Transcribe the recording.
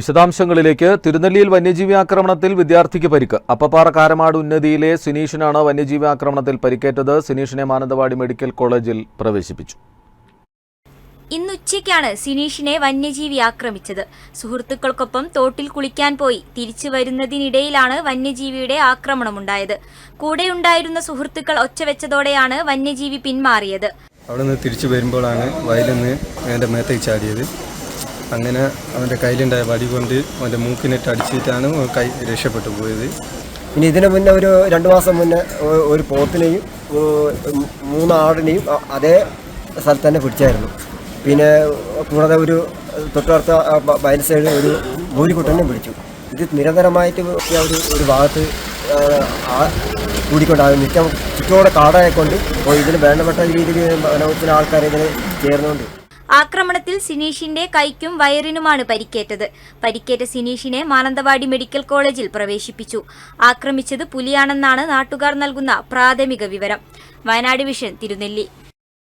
വിശദാംശങ്ങളിലേക്ക് തിരുനെല്ലിയിൽ വന്യജീവി ആക്രമണത്തിൽ വിദ്യാർത്ഥിക്ക് പരിക്ക്. അപ്പപ്പാറ കാരമാട് ഉന്നതിയിലെ സിനീഷിനാണ് വന്യജീവി ആക്രമണത്തിൽ പരിക്കേറ്റത്. സിനീഷിനെ മാനന്തവാടി മെഡിക്കൽ കോളേജിൽ പ്രവേശിപ്പിച്ചു. ഇന്ന് ഉച്ചയ്ക്കാണ് സിനീഷിനെ വന്യജീവി ആക്രമിച്ചത്. സുഹൃത്തുക്കൾക്കൊപ്പം തോട്ടിൽ കുളിക്കാൻ പോയി. തിരിച്ചു വരുന്നതിനിടയിലാണ് വന്യജീവിയുടെ ആക്രമണമുണ്ടായത്. കൂടെയുണ്ടായിരുന്ന സുഹൃത്തുക്കൾ ഒച്ചവെച്ചതോടെയാണ് വന്യജീവി പിന്മാറിയത്. അവിടെ നിന്ന് തിരിച്ചു വരുമ്പോഴാണ് വയലിൽ നിന്ന് എന്റെ മേത്തേക്ക് ചാടിയത്. അങ്ങനെ അവന്റെ കയ്യിലുണ്ടായ വടി കൊണ്ട് അവന്റെ മൂക്കിനിട്ട് അടിച്ചിട്ടാണ് കൈ രക്ഷപ്പെട്ടു പോയത്. ഇനി ഇതിനു മുന്നേ ഒരു രണ്ട് മാസം മുന്നേ ഒരു പോത്തിനെയും മൂന്നാടിനെയും അതേ സ്ഥലത്ത് തന്നെ പിടിച്ചായിരുന്നു. പിന്നെ കൂടാതെ ഒരു തൊട്ടടുത്ത വയൽ സൈഡ് ഒരു മൂലിക്കുട്ടനെ പിടിച്ചു. ഇത് നിരന്തരമായിട്ട് ഒരു ഒരു ഭാഗത്ത് കൂടിക്കൊണ്ടാകും മിക്ക ചുറ്റോടെ കാടായിക്കൊണ്ട് ഇതിന് വേണ്ടപ്പെട്ട രീതിയിൽ വനവകുപ്പിലെ ആൾക്കാരെ ഇതിന് ചേർന്നുകൊണ്ട് ആക്രമണത്തിൽ സിനീഷിന്റെ കൈക്കും വയറിനുമാണ് പരിക്കേറ്റത്. പരിക്കേറ്റ സിനീഷിനെ മാനന്തവാടി മെഡിക്കൽ കോളേജിൽ പ്രവേശിപ്പിച്ചു. ആക്രമിച്ചത് പുലിയാണെന്നാണ് നാട്ടുകാർ നൽകുന്ന പ്രാഥമിക വിവരം. വയനാട് വിഷൻ തിരുനെല്ലി.